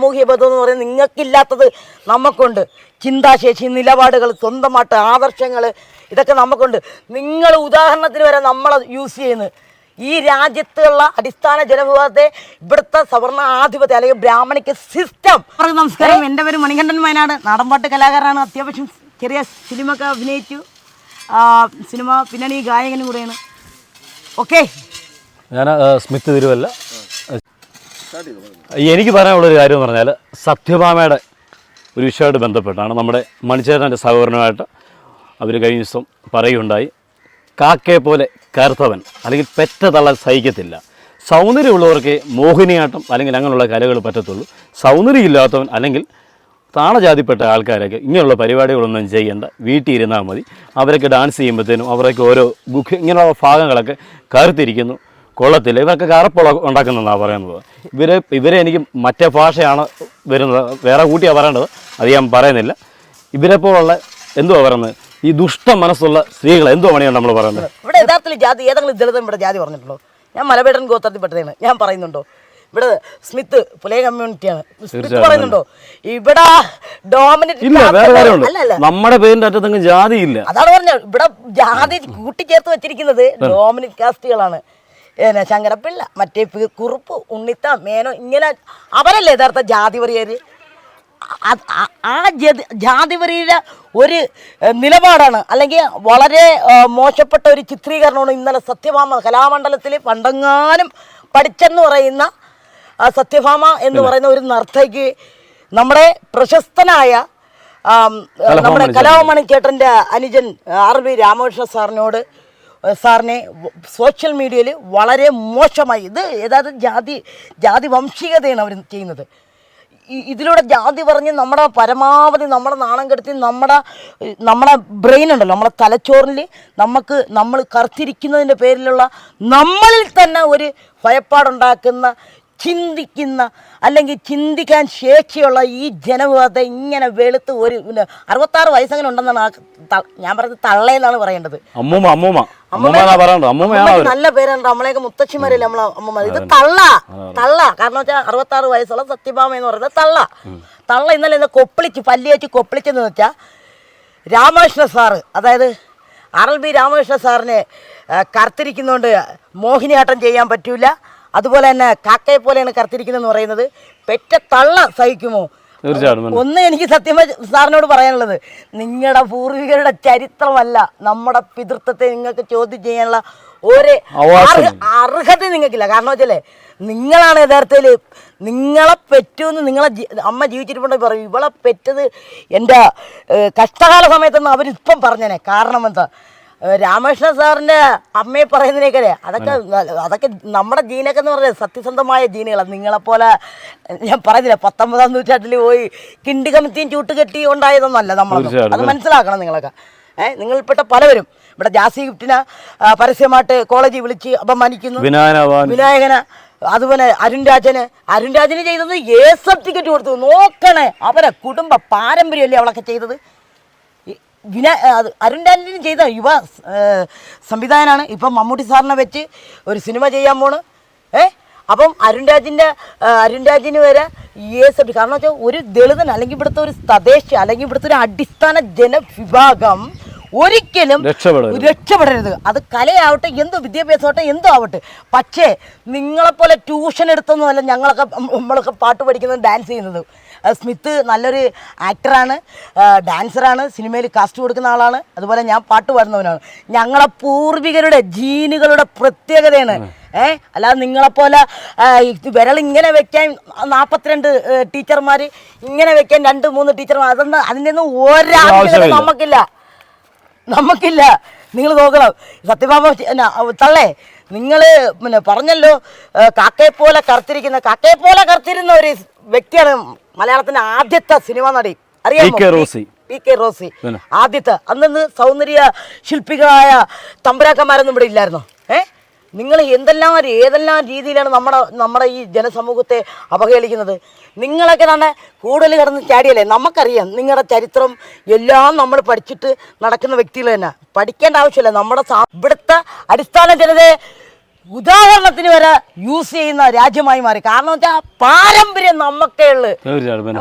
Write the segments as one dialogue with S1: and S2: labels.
S1: സാമൂഹ്യ ബന്ധം എന്ന് പറയുന്നത് നിങ്ങൾക്കില്ലാത്തത് നമുക്കുണ്ട്. ചിന്താശേഷി നിലപാടുകൾ സ്വന്തമായിട്ട് ആദർശങ്ങൾ ഇതൊക്കെ നമുക്കുണ്ട്. നിങ്ങൾ ഉദാഹരണത്തിന് വരെ നമ്മളെ യൂസ് ചെയ്യുന്നത് ഈ രാജ്യത്തുള്ള അടിസ്ഥാന ജനവിഭാഗത്തെ ഇവിടുത്തെ സവർണ ആധിപത്യം അല്ലെങ്കിൽ ബ്രാഹ്മണിക്ക് സിസ്റ്റം നമസ്കാരം. എന്റെ പേര് മണികണ്ഠൻ വയനാട്. നാടൻപാട്ട് കലാകാരനാണ്. അത്യാവശ്യം ചെറിയ സിനിമ ഒക്കെ അഭിനയിച്ചു സിനിമ പിന്നണി ഗായകനും കൂടെയാണ്. ഓക്കെ.
S2: ഞാൻ സ്മിത്ത് തിരുവല്ല. എനിക്ക് പറയാനുള്ളൊരു കാര്യം എന്ന് പറഞ്ഞാൽ സത്യഭാമയുടെ ഒരു വിഷയമായിട്ട് ബന്ധപ്പെട്ടാണ് നമ്മുടെ മണിച്ചേട്ടന്റെ സഹോദരനുമായിട്ട് അവർ കഴിഞ്ഞ ദിവസം പറയുകയുണ്ടായി. കാക്കയെ പോലെ കറുത്തവൻ അല്ലെങ്കിൽ പെറ്റ തള്ളൽ സഹിക്കത്തില്ല. സൗന്ദര്യമുള്ളവർക്ക് മോഹിനിയാട്ടം അല്ലെങ്കിൽ അങ്ങനെയുള്ള കലകൾ പറ്റത്തുള്ളൂ. സൗന്ദര്യം ഇല്ലാത്തവൻ അല്ലെങ്കിൽ താണജാതിപ്പെട്ട ആൾക്കാരൊക്കെ ഇങ്ങനെയുള്ള പരിപാടികളൊന്നും ചെയ്യേണ്ട വീട്ടിൽ ഇരുന്നാൽ മതി. അവരൊക്കെ ഡാൻസ് ചെയ്യുമ്പോഴത്തേനും അവരൊക്കെ ഓരോ ബുക്ക് ഇങ്ങനെയുള്ള ഭാഗങ്ങളൊക്കെ കറുത്തിരിക്കുന്നു. കൊള്ളത്തില്ല. ഇവർക്ക് കറുപ്പുള്ള ഉണ്ടാക്കുന്നതെന്നാണ് പറയുന്നത്. ഇവർ ഇവരെ എനിക്ക് മറ്റേ ഭാഷയാണ് വരുന്നത്. വേറെ കൂട്ടിയാണ് പറയേണ്ടത്. അത് ഞാൻ പറയുന്നില്ല. ഇവരെ പോലുള്ള എന്തുവാ പറയുന്നത്? ഈ ദുഷ്ട മനസ്സുള്ള സ്ത്രീകൾ എന്തോ പണിയാണ് നമ്മൾ പറയുന്നത്?
S1: ഇവിടെ യഥാർത്ഥത്തിൽ ജാതി ഏതെങ്കിലും ദളിതം ഇവിടെ ജാതി പറഞ്ഞിട്ടുണ്ടോ? ഞാൻ മലബേടൻ ഗോത്രത്തിൽപ്പെട്ടതാണ് ഞാൻ പറയുന്നുണ്ടോ? ഇവിടെ സ്മിത്ത് പുലയ കമ്മ്യൂണിറ്റിയാണ്. സ്മിത്ത് പറയുന്നുണ്ടോ? ഇവിടെ ഡോമിനേറ്റ്
S2: നമ്മുടെ പേരിന്റെ അറ്റത്തെങ്കിലും ജാതിയില്ല.
S1: അതാണ് പറഞ്ഞത്. ഇവിടെ ജാതി കൂട്ടിച്ചേർത്ത് വെച്ചിരിക്കുന്നത് ഡോമിനേറ്റ് കാസ്റ്റുകളാണ് ഏന ശങ്കരപ്പിള്ള മറ്റേ കുറുപ്പ് ഉണ്ണിത്ത മേനോ ഇങ്ങനെ അവരല്ലേ യഥാർത്ഥ ജാതി വറിയർ ആ- ജാതി ജതി ജാതിപരിയുടെ ഒരു നിലപാടാണ്. അല്ലെങ്കിൽ വളരെ മോശപ്പെട്ട ഒരു ചിത്രീകരണമാണ് ഇന്നലെ സത്യഭാമ കലാമണ്ഡലത്തിൽ പണ്ടെങ്ങാനും പഠിച്ചെന്ന് പറയുന്ന ആ സത്യഭാമ എന്ന് പറയുന്ന ഒരു നർത്തയ്ക്ക് നമ്മുടെ പ്രശസ്തനായ നമ്മുടെ കലാമണി ചേട്ടന്റെ അനുജൻ ആർ വി രാമകൃഷ്ണ സാറിനോട് സാറിനെ സോഷ്യൽ മീഡിയയിൽ വളരെ മോശമായി ഇത് ഏതായത് ജാതി ജാതി വംശീയതയാണ് അവർ ചെയ്യുന്നത്. ഇതിലൂടെ ജാതി പറഞ്ഞ് നമ്മുടെ പരമാവധി നമ്മുടെ നാണം കെടുത്തി നമ്മുടെ നമ്മുടെ ബ്രെയിൻ ഉണ്ടല്ലോ നമ്മുടെ തലച്ചോറിൽ നമുക്ക് നമ്മൾ കറുത്തിരിക്കുന്നതിന്റെ പേരിലുള്ള നമ്മളിൽ തന്നെ ഒരു ഭയപ്പാടുണ്ടാക്കുന്ന ചിന്തിക്കുന്ന അല്ലെങ്കിൽ ചിന്തിക്കാൻ ശേഷിയുള്ള ഈ ജനവിഭാഗത്തെ ഇങ്ങനെ വെളുത്ത് ഒരു പിന്നെ അറുപത്താറ് വയസ്സങ്ങനെ ഉണ്ടെന്നാണ് ആ ഞാൻ പറഞ്ഞത് തള്ളയെന്നാണ് പറയേണ്ടത്.
S2: അമ്മൂമ്മ അമ്മൂമ്മ.
S1: നല്ല പേരാണ് നമ്മളെയൊക്കെ മുത്തച്ഛിമാരല്ലേ നമ്മളെ അമ്മമാർ ഇത് തള്ള. തള്ള. കാരണം വെച്ചാൽ അറുപത്താറ് വയസ്സുള്ള സത്യഭാമ എന്ന് പറയുന്നത് തള്ള. തള്ള ഇന്നലെ ഇന്ന് കൊപ്പിളിച്ച് പല്ലി വെച്ച് കൊപ്പിളിച്ചെന്ന് വെച്ചാൽ രാമകൃഷ്ണ സാറ് അതായത് ആർ എൽ ബി രാമകൃഷ്ണ സാറിനെ കർത്തിരിക്കുന്നതുകൊണ്ട് മോഹിനിയാട്ടം ചെയ്യാൻ പറ്റൂല. അതുപോലെ തന്നെ കാക്കയെ പോലെയാണ് കറുത്തിരിക്കുന്നതെന്ന് പറയുന്നത്. പെറ്റ തള്ള സഹിക്കുമോ?
S2: തീർച്ചയായിട്ടും
S1: ഒന്ന് എനിക്ക് സത്യം സാറിനോട് പറയാനുള്ളത്. നിങ്ങളുടെ പൂർവികരുടെ ചരിത്രമല്ല നമ്മുടെ പിതൃത്വത്തെ നിങ്ങൾക്ക് ചോദ്യം ചെയ്യാനുള്ള ഒരു അർഹത നിങ്ങൾക്കില്ല. കാരണം വെച്ചാലേ നിങ്ങളാണ് യഥാർത്ഥത്തിൽ നിങ്ങളെ പെറ്റുമെന്ന് നിങ്ങളെ അമ്മ ജീവിച്ചിട്ടുണ്ടെങ്കിൽ പറയും. ഇവളെ പെറ്റത് എന്റെ കഷ്ടകാല സമയത്തൊന്നും അവരിപ്പം പറഞ്ഞേനെ. കാരണം എന്താ? ഏഹ്, സാറിന്റെ അമ്മയെ പറയുന്നതിനേക്കല്ലേ അതൊക്കെ അതൊക്കെ നമ്മുടെ ജീനൊക്കെ എന്ന് പറഞ്ഞാൽ സത്യസന്ധമായ ജീനുകളാണ് നിങ്ങളെപ്പോലെ ഞാൻ പറയുന്നില്ല പത്തൊമ്പതാം നൂറ്റാണ്ടിൽ പോയി കിണ്ടി കമിത്തിയും ചൂട്ടുകെട്ടി ഉണ്ടായതൊന്നല്ല നമ്മൾ അത് മനസ്സിലാക്കണം നിങ്ങളൊക്കെ. ഏഹ് നിങ്ങളിൽപ്പെട്ട പലവരും ഇവിടെ ജാസി ഗിഫ്റ്റിനെ പരസ്യമായിട്ട് കോളേജിൽ വിളിച്ച് അപമാനിക്കുന്നു. വിനായകന അതുപോലെ അരുൺ രാജന്. അരുൺ രാജന് ചെയ്തത് എ സർട്ടിഫിക്കറ്റ് കൊടുത്തു. നോക്കണേ അവരെ കുടുംബ പാരമ്പര്യമല്ലേ അവളൊക്കെ ചെയ്തത്? വിനാ അരുൺ ഡാലിന് ചെയ്ത യുവ സംവിധായകനാണ്. ഇപ്പം മമ്മൂട്ടി സാറിനെ വെച്ച് ഒരു സിനിമ ചെയ്യാൻ പോണ്. ഏ? അപ്പം അരുൺ രാജിന്റെ അരുൺ രാജിന് വരെ എ എഫ് കാരണം വെച്ചാൽ ഒരു ദളിതൻ അല്ലെങ്കിൽ ഇവിടുത്തെ ഒരു തദ്ദേശ അല്ലെങ്കിൽ ഇവിടുത്തെ ഒരു അടിസ്ഥാന ജനവിഭാഗം ഒരിക്കലും
S2: രക്ഷപ്പെടരുത്.
S1: അത് കലയാവട്ടെ എന്തോ വിദ്യാഭ്യാസമാവട്ടെ എന്തോ ആവട്ടെ. പക്ഷേ നിങ്ങളെപ്പോലെ ട്യൂഷൻ എടുത്തൊന്നുമല്ല ഞങ്ങളൊക്കെ നമ്മളൊക്കെ പാട്ട് പഠിക്കുന്നത് ഡാൻസ് ചെയ്യുന്നത്. സ്മിത്ത് നല്ലൊരു ആക്ടറാണ് ഡാൻസറാണ് സിനിമയിൽ കാസ്റ്റ് കൊടുക്കുന്ന ആളാണ്. അതുപോലെ ഞാൻ പാട്ട് പാടുന്നവനാണ്. ഞങ്ങളെ പൂർവികരുടെ ജീനുകളുടെ പ്രത്യേകതയാണ്. ഏ അല്ലാതെ നിങ്ങളെപ്പോലെ വിരൾ വിരൽ ഇങ്ങനെ വെക്കാൻ നാൽപ്പത്തിരണ്ട് ടീച്ചർമാർ ഇങ്ങനെ വെക്കാൻ രണ്ട് മൂന്ന് ടീച്ചർമാർ അതൊന്നും അതിന്റെ ഒന്നും
S2: ഒരാളും.
S1: നമുക്കില്ല. നമുക്കില്ല. നിങ്ങൾ നോക്കണം. സത്യഭാമ തള്ളേ നിങ്ങൾ പിന്നെ പറഞ്ഞല്ലോ കാക്കയെ പോലെ കറുത്തിരിക്കുന്ന കാക്കയെ പോലെ കറുത്തിരുന്ന ഒരു വ്യക്തിയാണ് മലയാളത്തിന്റെ ആദ്യത്തെ സിനിമ നടി. അറിയാമോ?
S2: P. K. Rosy.
S1: P K Rosy. ആദ്യത്തെ. അന്നന്ന് സൗന്ദര്യ ശില്പികളായ തമ്പുരാക്കന്മാരൊന്നും ഇവിടെ ഇല്ലായിരുന്നു? ഏ? നിങ്ങൾ എന്തെല്ലാം ഏതെല്ലാം രീതിയിലാണ് നമ്മുടെ നമ്മുടെ ഈ ജനസമൂഹത്തെ അപഹേളിക്കുന്നത് നിങ്ങളൊക്കെ തന്നെ കൂടുതൽ കിടന്ന് ചാടിയല്ലേ? നമുക്കറിയാം നിങ്ങളുടെ ചരിത്രം എല്ലാം നമ്മൾ പഠിച്ചിട്ട് നടക്കുന്ന വ്യക്തികൾ തന്നെ. പഠിക്കേണ്ട ആവശ്യമില്ല. നമ്മുടെ ഇവിടുത്തെ അടിസ്ഥാന ജനതയെ ഉദാഹരണത്തിന് വരെ യൂസ് ചെയ്യുന്ന രാജ്യമായി മാറി. കാരണം വെച്ചാൽ പാരമ്പര്യം നമുക്കേ ഉള്ളു.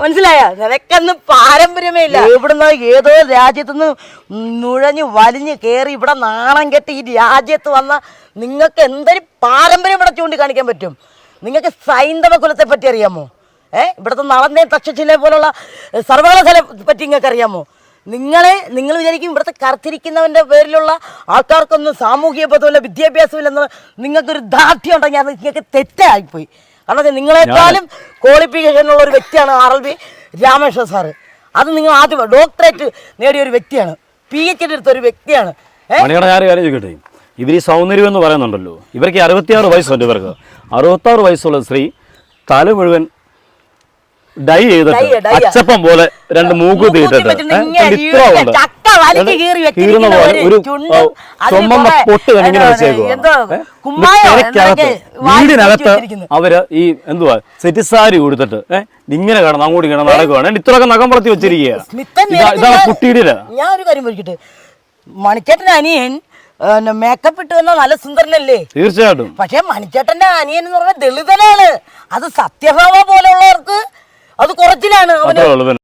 S1: മനസ്സിലായ? നിനക്കൊന്നും പാരമ്പര്യമേ ഇല്ല. ഇവിടുന്ന് ഏതോ രാജ്യത്തുനിന്ന് നുഴഞ്ഞു വലിഞ്ഞു കയറി ഇവിടെ നാണം കെട്ടി ഈ രാജ്യത്ത് വന്ന നിങ്ങൾക്ക് എന്തൊരു പാരമ്പര്യം ഇവിടെ ചൂണ്ടിക്കാണിക്കാൻ പറ്റും? നിങ്ങൾക്ക് സൈന്ധവ കുലത്തെ പറ്റി അറിയാമോ? ഏഹ് ഇവിടുത്തെ നളന്തേ തക്ഷശിലെ പോലുള്ള സർവകലാശാല പറ്റി നിങ്ങൾക്ക് അറിയാമോ? നിങ്ങളെ നിങ്ങൾ വിചാരിക്കും ഇവിടുത്തെ കറുത്തിരിക്കുന്നവന്റെ പേരിലുള്ള ആൾക്കാർക്കൊന്നും സാമൂഹിക ബോധമില്ല വിദ്യാഭ്യാസമില്ലെന്ന് നിങ്ങൾക്കൊരു ദാർഢ്യം ഉണ്ടെങ്കിൽ അത് നിങ്ങൾക്ക് തെറ്റായിപ്പോയി. കാരണം നിങ്ങളെക്കാളും ക്വാളിഫിക്കേഷൻ ഉള്ള ഒരു വ്യക്തിയാണ് R L B Rameshwar sir അത് നിങ്ങൾ ആദ്യം ഡോക്ടറേറ്റ് നേടിയ ഒരു വ്യക്തിയാണ്. പി എച്ച് ഡി എടുത്ത ഒരു വ്യക്തിയാണ്.
S2: ചോദിക്കട്ടെ. ഇവർ ഈ സൗന്ദര്യം എന്ന് പറയുന്നുണ്ടല്ലോ. ഇവർക്ക് അറുപത്തിയാറ് വയസ്സുണ്ട് ഇവർക്ക്. അറുപത്താറ് വയസ്സുള്ള സ്ത്രീ തല മുഴുവൻ ഡൈ ചെയ്തിട്ട്. അച്ചപ്പം പോലെ രണ്ട് മൂക്ക്
S1: തീട്ടിട്ട്
S2: കീറുന്ന പോലെ
S1: ഒരു
S2: ചുമന്ന പൊട്ട് തന്നെ ഇങ്ങനെ
S1: എന്തോ,
S2: വെച്ചേക്കുവാ
S1: എന്തോ,
S2: ഏ?
S1: കുമ്മായോ
S2: പെരയ്ക്കകത്ത്
S1: എന്തൊക്കെ വാരി
S2: വീടിനകത്ത്. അവർ ഈ എന്തുവാ സെറ്റിസാരി കൊടുത്തിട്ട് ഏഹ് ഇങ്ങനെ കിടന്ന് അങ്ങോട്ട് കിടന്ന് നടക്കുവാണ്. ഇത്രയൊക്കെ നഖം വളർത്തി വെച്ചിരിക്കുക ഇതാണ്
S1: ഞാൻ-
S2: കുട്ടിയുടെ
S1: ഞാൻ ഒരു കാര്യം ചോദിക്കട്ടെ മണിച്ചേട്ടൻ അനിയൻ മേക്കപ്പ് ഇട്ട് വന്ന നല്ല സുന്ദരനല്ലേ?
S2: തീർച്ചയായിട്ടും.
S1: പക്ഷെ മണിച്ചേട്ടന്റെ അനിയൻ എന്ന് പറഞ്ഞ ദളിതനാണ്. അത് സത്യഭാമ പോലുള്ളവർക്ക് അത് കുറച്ചിലാണ് അവന്.